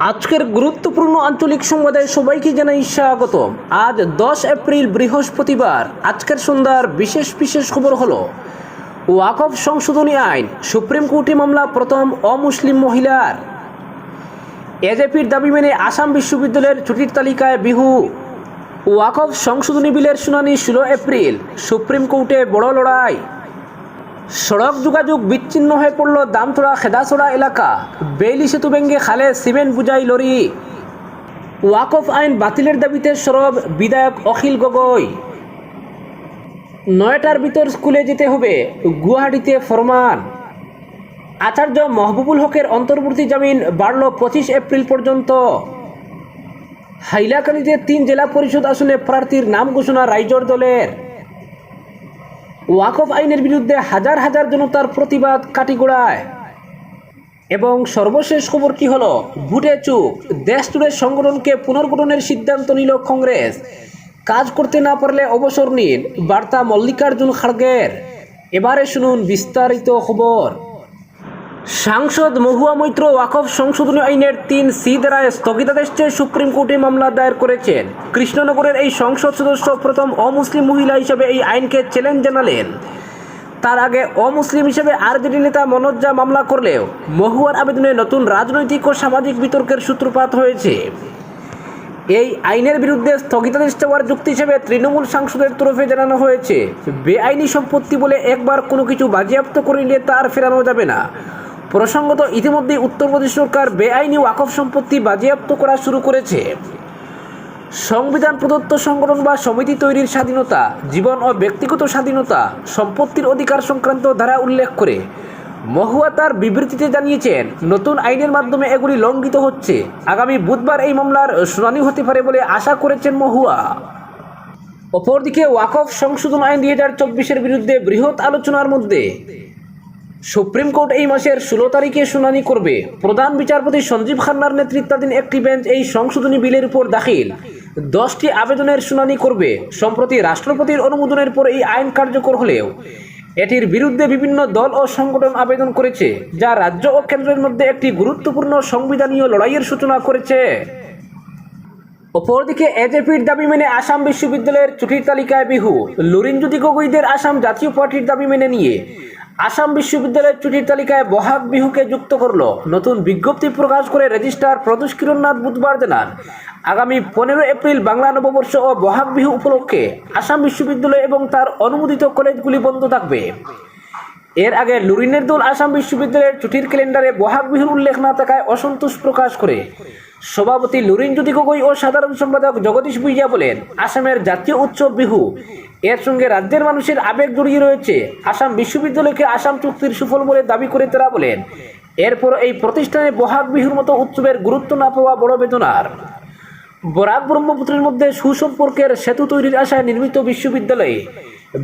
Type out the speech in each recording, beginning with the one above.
আজকের গুরুত্বপূর্ণ আঞ্চলিক সংবাদে সবাইকে জানাই স্বাগত। আজ দশ এপ্রিল বৃহস্পতিবার, আজকের সন্ধ্যার বিশেষ বিশেষ খবর হলো, ওয়াকফ সংশোধনী আইন, সুপ্রিম কোর্টে মামলা প্রথম অমুসলিম মহিলার। এজেপির দাবি মেনে আসাম বিশ্ববিদ্যালয়ের ছুটির তালিকায় বিহু। ওয়াকফ সংশোধনী বিলের শুনানি ষোলো এপ্রিল, সুপ্রিম কোর্টে বড় লড়াই। সড়ক যোগাযোগ বিচ্ছিন্ন হয়ে পড়ল দামতলা খেদাছড়া এলাকা। বেইলি সেতু ভেঙ্গে খালে সিমেন্ট বুঝাই লরি। ওয়াকফ আইন বাতিলের দাবিতে সরব বিধায়ক অখিল গগৈ। নয়টার ভিতর স্কুলে যেতে হবে, গুয়াহাটিতে ফরমান। আচার্য মহবুবুল হকের অন্তর্বর্তী জামিন বাড়ল পঁচিশ এপ্রিল পর্যন্ত। হাইলাকান্দিতে তিন জেলা পরিষদ আসনে প্রার্থীর নাম ঘোষণা রাইজর দলের। ওয়াকফ আইনের বিরুদ্ধে হাজার হাজার জনতার প্রতিবাদ কাটিগোড়ায়। এবং সর্বশেষ খবর কি হলো? ভুটে চুপ। দেশ জুড়ে সংগঠনকে পুনর্গঠনের সিদ্ধান্ত নিল কংগ্রেস। কাজ করতে না পারলে অবসর নিন। বার্তা মল্লিকার্জুন খাড়গের। এবারে শুনুন বিস্তারিত খবর। সাংসদ মহুয়া মৈত্র ওয়াকফ সংশোধনী আইনের তিন সি দ্বারায় স্থগিতাদেশ চেয়ে সুপ্রিম কোর্টে মামলা দায়ের করেছেন। কৃষ্ণনগরের এই সংসদ সদস্য প্রথম অমুসলিম মহিলা হিসেবে এই আইনকে চ্যালেঞ্জ জানালেন। তার আগে অমুসলিম হিসেবে আরজেডি নেতা মনোজ্জা মামলা করলেও মহুয়ার আবেদনে নতুন রাজনৈতিক ও সামাজিক বিতর্কের সূত্রপাত হয়েছে। এই আইনের বিরুদ্ধে স্থগিতাদেশ চাওয়ার যুক্তি হিসেবে তৃণমূল সাংসদের তরফে জানানো হয়েছে। বেআইনি সম্পত্তি বলে একবার কোনো কিছু বাজেয়াপ্ত করে নিলে তার ফেরানো যাবে না। প্রসঙ্গত ইতিমধ্যে উত্তরপ্রদেশ সরকার বেআইনি ওয়াকফ সম্পত্তি বাজেয়াপ্ত করা শুরু করেছে। সংবিধান প্রদত্ত সংগঠন বা সমিতি তৈরির স্বাধীনতা, জীবন ও ব্যক্তিগত স্বাধীনতা, সম্পত্তির অধিকার সংক্রান্ত ধারা উল্লেখ করে মহুয়া তার বিবৃতিতে জানিয়েছেন, নতুন আইনের মাধ্যমে এগুলি লঙ্ঘিত হচ্ছে। আগামী বুধবার এই মামলার শুনানি হতে পারে বলে আশা করেছেন মহুয়া। অপরদিকে, ওয়াকফ সংশোধন আইন দুই হাজার চব্বিশের বিরুদ্ধে বৃহৎ আলোচনার মধ্যে সুপ্রিম কোর্ট এই মাসের ষোলো তারিখে শুনানি করবে। প্রধান বিচারপতি সঞ্জীব খান্নার নেতৃত্বাধীন একটি বেঞ্চ এই সংশোধনী বিলের উপর দাখিল। দশটি আবেদনের শুনানি করবে। সম্প্রতি রাষ্ট্রপতির অনুমোদনের পর এই আইন কার্যকর হলেও, এটির বিরুদ্ধে বিভিন্ন দল ও সংগঠন আবেদন করেছে, যা রাজ্য ও কেন্দ্রের মধ্যে একটি গুরুত্বপূর্ণ সংবিধানীয় লড়াইয়ের সূচনা করেছে। অপরদিকে, এজেপির দাবি মেনে আসাম বিশ্ববিদ্যালয়ের ছুটির তালিকায় বিহু। লুরিনজ্যোতি গগৈদের আসাম জাতীয় পার্টির দাবি মেনে নিয়ে আসাম বিশ্ববিদ্যালয়ের ছুটির তালিকায় বহাগ বিহুকে যুক্ত করল। নতুন বিজ্ঞপ্তি প্রকাশ করে রেজিস্ট্রার প্রদোষ কিরণনাথ বুধবার জানান, আগামী পনেরো এপ্রিল বাংলা নববর্ষ ও বহাগ বিহু উপলক্ষে আসাম বিশ্ববিদ্যালয় এবং তার অনুমোদিত কলেজগুলি বন্ধ থাকবে। এর আগে লুরিনের দল আসাম বিশ্ববিদ্যালয়ের ছুটির ক্যালেন্ডারে বহাগ বিহুর উল্লেখ না থাকায় অসন্তোষ প্রকাশ করে। সভাপতি লুরিন জ্যোতি গগৈ ও সাধারণ সম্পাদক জগদীশ ভুইয়া বলেন, আসামের জাতীয় উৎসব বিহু। এর সঙ্গে রাজ্যের মানুষের আবেগ জড়িয়ে রয়েছে। আসাম বিশ্ববিদ্যালয়কে আসাম চুক্তির সুফল বলে দাবি করে তারা বলেন, এরপর এই প্রতিষ্ঠানে বহাগ বিহুর মতো উৎসবের গুরুত্ব না পাওয়া বড় বেদনার। বরাক ব্রহ্মপুত্রের মধ্যে সুসম্পর্কের সেতু তৈরির আশায় নির্মিত বিশ্ববিদ্যালয়ে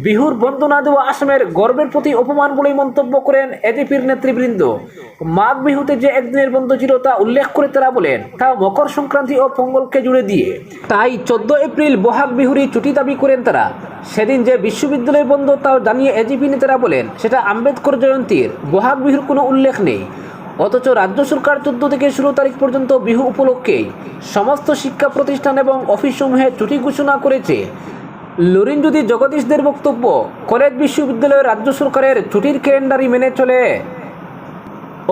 বিহুর বন্ধ না দেওয়া আসামের গর্বের প্রতি অপমান বলেই মন্তব্য করেন এজিপির নেতৃবৃন্দ। মাঘ বিহুতে যে একদিনের বন্ধ ছিল তা উল্লেখ করে তারা বলেন তা মকর সংক্রান্তি ও পঙ্গলকে জুড়ে দিয়ে। তাই চোদ্দ এপ্রিল বহাগ বিহুরই ছুটি দাবি করেন তারা। সেদিন যে বিশ্ববিদ্যালয় বন্ধ তাও জানিয়ে এজিপি নেতারা বলেন, সেটা আম্বেদকর জয়ন্তীর। বহাগ বিহুর কোনো উল্লেখ নেই। অথচ রাজ্য সরকার চোদ্দ থেকে ষোলো তারিখ পর্যন্ত বিহু উপলক্ষেই সমস্ত শিক্ষা প্রতিষ্ঠান এবং অফিসসমূহে ছুটি ঘোষণা করেছে। লুরিন যদি জগদীশদের বক্তব্য কলেজ বিশ্ববিদ্যালয়ের রাজ্য সরকারের ছুটির ক্যালেন্ডারই মেনে চলে।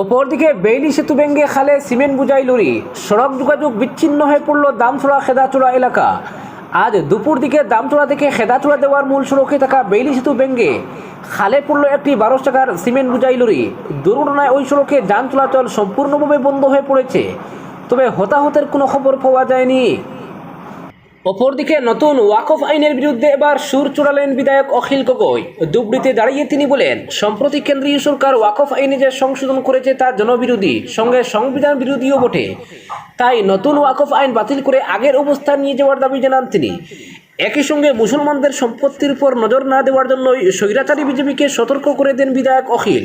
অপরদিকে বেইলি সেতু ভেঙ্গে খালে সিমেন্ট বুঝাই লরি। সড়ক যোগাযোগ বিচ্ছিন্ন হয়ে পড়ল দামছড়া খেদাচোড়া এলাকা। আজ দুপুর দিকে দামচড়া থেকে খেদাচোড়া দেওয়ার মূল সড়কে থাকা বেইলি সেতু ভেঙ্গে খালে পড়ল একটি বারো টাকার সিমেন্ট বুঝাই লরি। দুর্ঘটনায় ওই সড়কে যান চলাচল সম্পূর্ণভাবে বন্ধ হয়ে পড়েছে। তবে হতাহতের কোনো খবর পাওয়া যায়নি। অপরদিকে নতুন ওয়াকফ আইনের বিরুদ্ধে এবার সুর চূড়ালেন বিধায়ক অখিল গগৈ। দুবড়িতে দাঁড়িয়ে তিনি বলেন, সম্প্রতি কেন্দ্রীয় সরকার ওয়াকফ আইনে যে সংশোধন করেছে তা জনবিরোধী, সঙ্গে সংবিধান বিরোধীও বটে। তাই নতুন ওয়াকফ আইন বাতিল করে আগের অবস্থান নিয়ে যাওয়ার দাবি জানান তিনি। একই সঙ্গে মুসলমানদের সম্পত্তির উপর নজর না দেওয়ার জন্যই স্বৈরাচারী বিজেপিকে সতর্ক করে দেন বিধায়ক অখিল।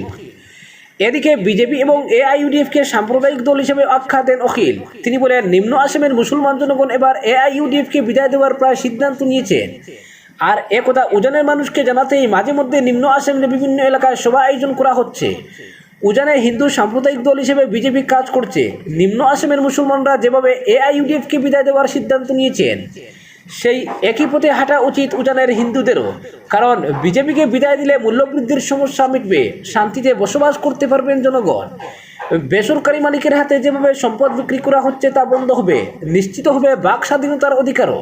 এদিকে বিজেপি এবং এআইইউডিএফকে সাম্প্রদায়িক দল হিসেবে আখ্যা দেন অখিল। তিনি বলেন, নিম্ন আসামের মুসলমান জনগণ এবার এআইইউডিএফকে বিদায় দেওয়ার প্রায় সিদ্ধান্ত নিয়েছেন। আর একথা উজানের মানুষকে জানাতেই মাঝে মধ্যে নিম্ন আসামের বিভিন্ন এলাকায় সভা আয়োজন করা হচ্ছে। উজানে হিন্দু সাম্প্রদায়িক দল হিসেবে বিজেপি কাজ করছে। নিম্ন আসামের মুসলমানরা যেভাবে এআইইউডিএফকে বিদায় দেওয়ার সিদ্ধান্ত নিয়েছেন সেই একই পথে হাঁটা উচিত উজানের হিন্দুদেরও। কারণ বিজেপিকে বিদায় দিলে মূল্যবৃদ্ধির সমস্যা মিটবে, শান্তিতে বসবাস করতে পারবেন জনগণ। বেসরকারি মালিকের হাতে যেভাবে সম্পদ বিক্রি করা হচ্ছে তা বন্ধ হবে, নিশ্চিত হবে বাক স্বাধীনতার অধিকারও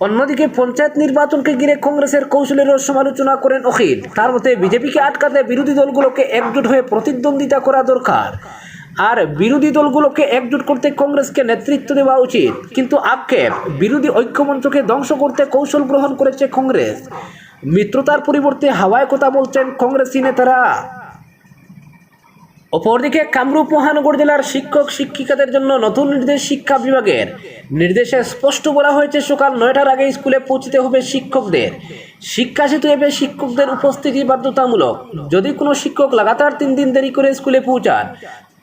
অন্যদিকে পঞ্চায়েত নির্বাচনকে ঘিরে কংগ্রেসের কৌশলেরও সমালোচনা করেন অখিল। তার মতে, বিজেপিকে আটকাতে বিরোধী দলগুলোকে একজোট হয়ে প্রতিদ্বন্দ্বিতা করা দরকার। আর বিরোধী দলগুলোকে একজোট করতে কংগ্রেসকে নেতৃত্ব দেওয়া উচিত। কিন্তু আক্ষেপ, বিরোধী ঐক্যমঞ্চকে ধ্বংস করতে কৌশল গ্রহণ করেছে কংগ্রেস। মিত্রতার পরিবর্তে হাওয়ায় কথা বলছেন কংগ্রেসি নেতারা। অপরদিকে কামরূপ মহানগর জেলার শিক্ষক শিক্ষিকাদের জন্য নতুন নির্দেশ শিক্ষা বিভাগের। নির্দেশে স্পষ্ট বলা হয়েছে, সকাল নয়টার আগে স্কুলে পৌঁছতে হবে শিক্ষকদের। শিক্ষা সেতু অ্যাপে শিক্ষকদের উপস্থিতি বাধ্যতামূলক। যদি কোনো শিক্ষক লাগাতার তিন দিন দেরি করে স্কুলে পৌঁছান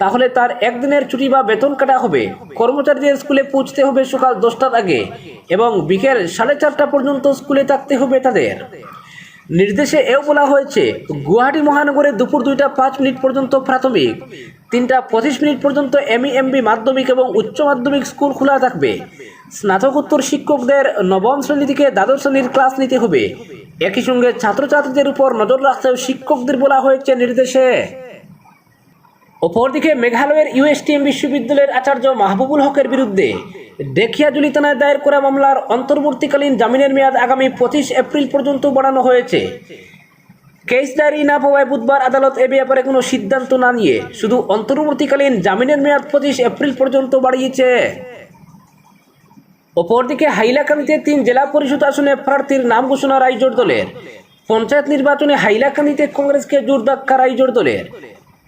তাহলে তার একদিনের ছুটি বা বেতন কাটা হবে। কর্মচারীদের স্কুলে পৌঁছতে হবে সকাল দশটার আগে এবং বিকেল সাড়ে চারটা পর্যন্ত স্কুলে থাকতে হবে তাদের। নির্দেশে এও বলা হয়েছে, গুয়াহাটি মহানগরে দুপুর দুইটা পাঁচ মিনিট পর্যন্ত প্রাথমিক, তিনটা পঁচিশ মিনিট পর্যন্ত এমই এমবি মাধ্যমিক এবং উচ্চ মাধ্যমিক স্কুল খোলা থাকবে। স্নাতকোত্তর শিক্ষকদের নবম শ্রেণি থেকে দ্বাদশ শ্রেণির ক্লাস নিতে হবে। একই সঙ্গে ছাত্রছাত্রীদের উপর নজর রাখতেও শিক্ষকদের বলা হয়েছে নির্দেশে। অপরদিকে মেঘালয়ের ইউএসটিএম বিশ্ববিদ্যালয়ের আচার্য মাহবুবুল হকের বিরুদ্ধে ডেখিয়াজুলি থানায় দায়ের করা মামলার অন্তর্বর্তীকালীন জামিনের মেয়াদ আগামী পঁচিশ এপ্রিল পর্যন্ত বাড়ানো হয়েছে। কেস ডায়েরি না পাওয়ায় বুধবার আদালত এ ব্যাপারে কোনো সিদ্ধান্ত না নিয়ে শুধু অন্তর্বর্তীকালীন জামিনের মেয়াদ পঁচিশ এপ্রিল পর্যন্ত বাড়িয়েছে। অপরদিকে হাইলাকান্দিতে তিন জেলা পরিষদ আসনে প্রার্থীর নাম ঘোষণা রাইজোর দলের। পঞ্চায়েত নির্বাচনে হাইলাকান্দিতে কংগ্রেসকে জোর ধাক্কা রাইজোর দলের।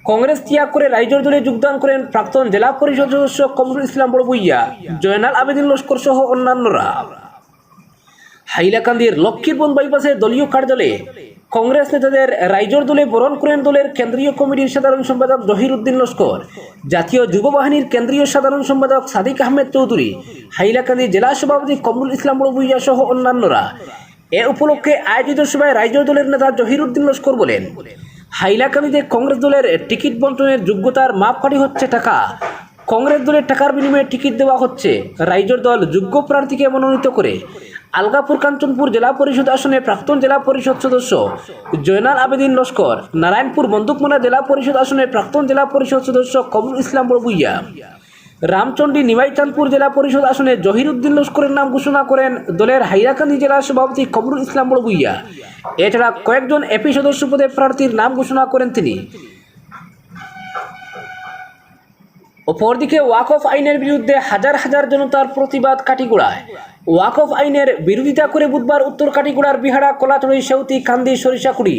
কংগ্রেস ত্যাগ করে রাইজোর দলে যোগদান করেন প্রাক্তন জেলা পরিষদ সদস্য কমরুল ইসলাম বড়বুইয়া জয়নাল আবেদিন লস্কর সহ অন্যান্যরা। হাইলাকান্দির লক্ষ্মীরবন বাইপাসে দলীয় কার্যালয়ে কংগ্রেস নেতাদের রাইজোর দলে বরণ করেন দলের কেন্দ্রীয় কমিটির সাধারণ সম্পাদক জহির উদ্দিন লস্কর। জাতীয় যুব বাহিনীর কেন্দ্রীয় সাধারণ সম্পাদক সাদিক আহমেদ চৌধুরী, হাইলাকান্দি জেলা সভাপতি কমরুল ইসলাম বড়বুইয়া সহ অন্যান্যরা। এ উপলক্ষে আয়োজিত সভায় রাইজোর দলের নেতা জহির উদ্দিন লস্কর বলেন হাইলাকান্দিতে কংগ্রেস দলের টিকিট বন্টনের যোগ্যতার মাপকাঠি হচ্ছে টাকা। কংগ্রেস দলের টাকার বিনিময়ে টিকিট দেওয়া হচ্ছে। রাইজোর দল যোগ্য প্রার্থীকে মনোনীত করে। আলগাপুর কাঞ্চনপুর জেলা পরিষদ আসনে প্রাক্তন জেলা পরিষদ সদস্য জয়নাল আবেদিন লস্কর। নারায়ণপুর বন্দুকমোনা জেলা পরিষদ আসনে প্রাক্তন জেলা পরিষদ সদস্য কবুল ইসলাম বড়বুইয়া রামচন্ডী নিমাইচাঁদপুর জেলা পরিষদ আসনে জহিরুদ্দিন লস্করের নাম ঘোষণা করেন দলের হাইরাকান্দি জেলা সভাপতি কমরুল ইসলাম বড়বুইয়া। এছাড়া কয়েকজন এপি সদস্য পদে প্রার্থীর নাম ঘোষণা করেন তিনি। অপরদিকে ওয়াকফ আইনের বিরুদ্ধে হাজার হাজার জনতার প্রতিবাদ কাটিগোড়ায়। ওয়াকফ আইনের বিরোধিতা করে বুধবার উত্তর কাটিগুড়ার বিহারা কলাতড়ি সেউতি, কান্দি সরিষাকুড়ি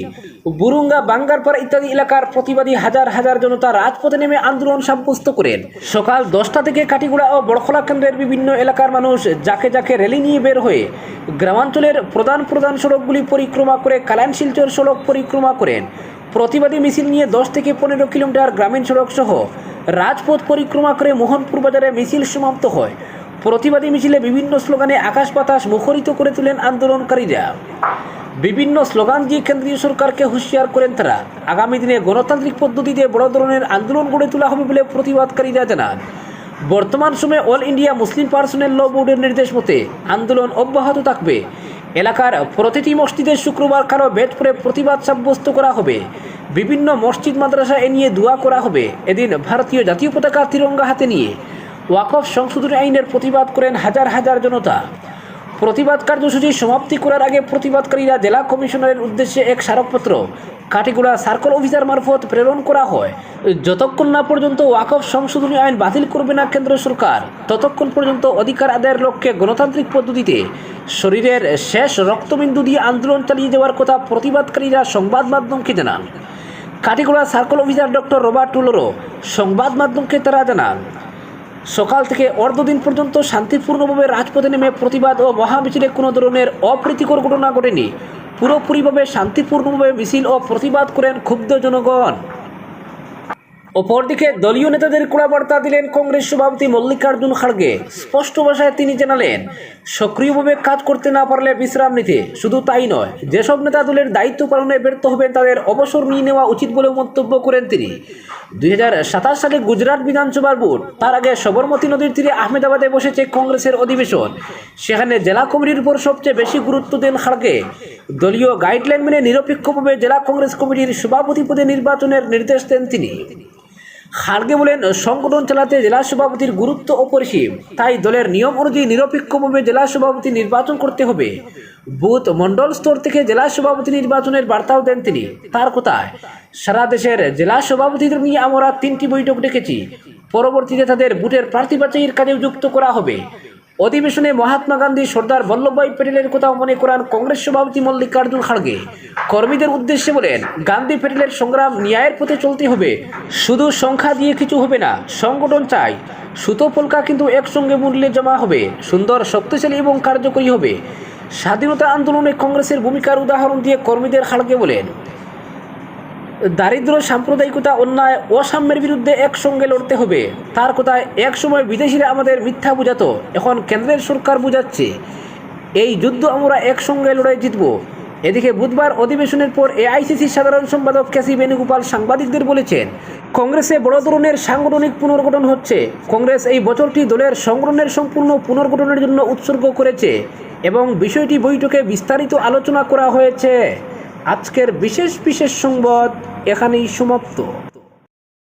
বুরুঙ্গা, বাঙ্গারপাড়া ইত্যাদি এলাকার প্রতিবাদী হাজার হাজার জনতা রাজপথে নেমে আন্দোলন সাব্যস্ত করেন। সকাল দশটা থেকে কাটিগোড়া ও বড়খলা কেন্দ্রের বিভিন্ন এলাকার মানুষ যাকে যাকে র্যালি নিয়ে বের হয়ে গ্রামাঞ্চলের প্রধান প্রধান সড়কগুলি পরিক্রমা করে কালান শিলচর সড়ক পরিক্রমা করেন। প্রতিবাদী মিছিল নিয়ে দশ থেকে পনেরো কিলোমিটার গ্রামীণ সড়ক সহ রাজপথ পরিক্রমা করে মোহনপুর বাজারে মিছিল সমাপ্ত হয়। প্রতিবাদী মিছিলে বিভিন্ন স্লোগানে আকাশ বাতাস মুখরিত করে তোলেন আন্দোলনকারীরা। বিভিন্ন স্লোগান দিয়ে কেন্দ্রীয় সরকারকে হুঁশিয়ার করেন তারা। আগামী দিনে গণতান্ত্রিক পদ্ধতিতে বড় ধরনের আন্দোলন গড়ে তোলা হবে বলে প্রতিবাদকারীরা জানান। বর্তমান সময়ে all India Muslim personal law বোর্ডের নির্দেশ মতে আন্দোলন অব্যাহত থাকবে। এলাকার প্রতিটি মসজিদে শুক্রবার কারও বেদ পড়ে প্রতিবাদ সাব্যস্ত করা হবে। বিভিন্ন মসজিদ মাদ্রাসা এ নিয়ে দোয়া করা হবে। এদিন ভারতীয় জাতীয় পতাকা তিরঙ্গা হাতে নিয়ে ওয়াকফ সংশোধনী আইনের প্রতিবাদ করেন হাজার হাজার জনতা। প্রতিবাদ কার্যসূচি সমাপ্তি করার আগে প্রতিবাদকারীরা জেলা কমিশনারের উদ্দেশ্যে এক স্মারকপত্র, কাটিগুড়া সার্কল অফিসার মারফত প্রেরণ করা হয়। যতক্ষণ না পর্যন্ত ওয়াকফ সংশোধনী আইন বাতিল করবে না কেন্দ্র সরকার, ততক্ষণ পর্যন্ত অধিকার আদায়ের লক্ষ্যে গণতান্ত্রিক পদ্ধতিতে শরীরের শেষ রক্তবিন্দু দিয়ে আন্দোলন চালিয়ে যাওয়ার কথা প্রতিবাদকারীরা সংবাদ মাধ্যমকে জানান। Katigorah circle officer doctor Robert Tuloro সংবাদ মাধ্যমকে তারা জানান। সকাল থেকে অর্ধদিন পর্যন্ত শান্তিপূর্ণভাবে রাজপথে নেমে প্রতিবাদ ও মহামিছিলে কোনো ধরনের অপ্রীতিকর ঘটনা ঘটেনি। পুরোপুরিভাবে শান্তিপূর্ণভাবে মিছিল ও প্রতিবাদ করেন ক্ষুব্ধ জনগণ। অপরদিকে দলীয় নেতাদের কুড়াবার্তা দিলেন কংগ্রেস সভাপতি মল্লিকার্জুন খাড়গে। স্পষ্ট ভাষায় তিনি জানালেন, সক্রিয়ভাবে কাজ করতে না পারলে বিশ্রাম নিতে। শুধু তাই নয়, যেসব নেতা দলের দায়িত্ব পালনে ব্যর্থ হবেন তাদের অবসর নিয়ে নেওয়া উচিত বলে মন্তব্য করেন তিনি। দুই হাজার সাতাশ সালে গুজরাট বিধানসভার ভোট, তার আগে সবরমতী নদীর তীরে আহমেদাবাদে বসেছে কংগ্রেসের অধিবেশন। সেখানে জেলা কমিটির উপর সবচেয়ে বেশি গুরুত্ব দেন খাড়গে। দলীয় গাইডলাইন মেনে নিরপেক্ষভাবে জেলা কংগ্রেস কমিটির সভাপতি পদে নির্বাচনের নির্দেশ দেন তিনি। খাড়গে বলেন, সংগঠন চালাতে জেলা সভাপতির গুরুত্ব অপরিসীম। তাই দলের নিয়ম অনুযায়ী নিরপেক্ষভাবে জেলা সভাপতি নির্বাচন করতে হবে। বুথ মণ্ডল স্তর থেকে জেলা সভাপতি নির্বাচনের বার্তাও দেন তিনি। তার কথায়, সারা দেশের জেলা সভাপতিদের নিয়ে আমরা তিনটি বৈঠক ডেকেছি। পরবর্তীতে তাদের বুথের প্রার্থী বাছাইয়ের কাজে যুক্ত করা হবে। অধিবেশনে মহাত্মা গান্ধী, সর্দার বল্লভভাই প্যাটেলের কথা মনে করান কংগ্রেস সভাপতি মল্লিকার্জুন খাড়গে। কর্মীদের উদ্দেশ্যে বলেন, গান্ধী প্যাটেলের সংগ্রাম ন্যায়ের পথে চলতে হবে। শুধু সংখ্যা দিয়ে কিছু হবে না, সংগঠন চাই। সুতো পলকা কিন্তু একসঙ্গে মূল্যে জমা হবে, সুন্দর, শক্তিশালী এবং কার্যকরী হবে। স্বাধীনতা আন্দোলনে কংগ্রেসের ভূমিকার উদাহরণ দিয়ে কর্মীদের খাড়গে বলেন দারিদ্র সাম্প্রদায়িকতা, অন্যায়, অসাম্যের বিরুদ্ধে একসঙ্গে লড়তে হবে। তার কথায় এক সময় বিদেশিরা আমাদের মিথ্যা বুঝাতো। এখন কেন্দ্রের সরকার বুঝাচ্ছে, এই যুদ্ধ আমরা একসঙ্গে লড়াই জিতব। এদিকে বুধবার অধিবেশনের পর এআইসিসির সাধারণ সম্পাদক কেসি বেণুগোপাল সাংবাদিকদের বলেছেন, কংগ্রেসে বড় ধরনের সাংগঠনিক পুনর্গঠন হচ্ছে। কংগ্রেস এই বছরটি দলের সংগঠনের সম্পূর্ণ পুনর্গঠনের জন্য উৎসর্গ করেছে এবং বিষয়টি বৈঠকে বিস্তারিত আলোচনা করা হয়েছে। আজকের বিশেষ বিশেষ সংবাদ এখানেই সমাপ্ত।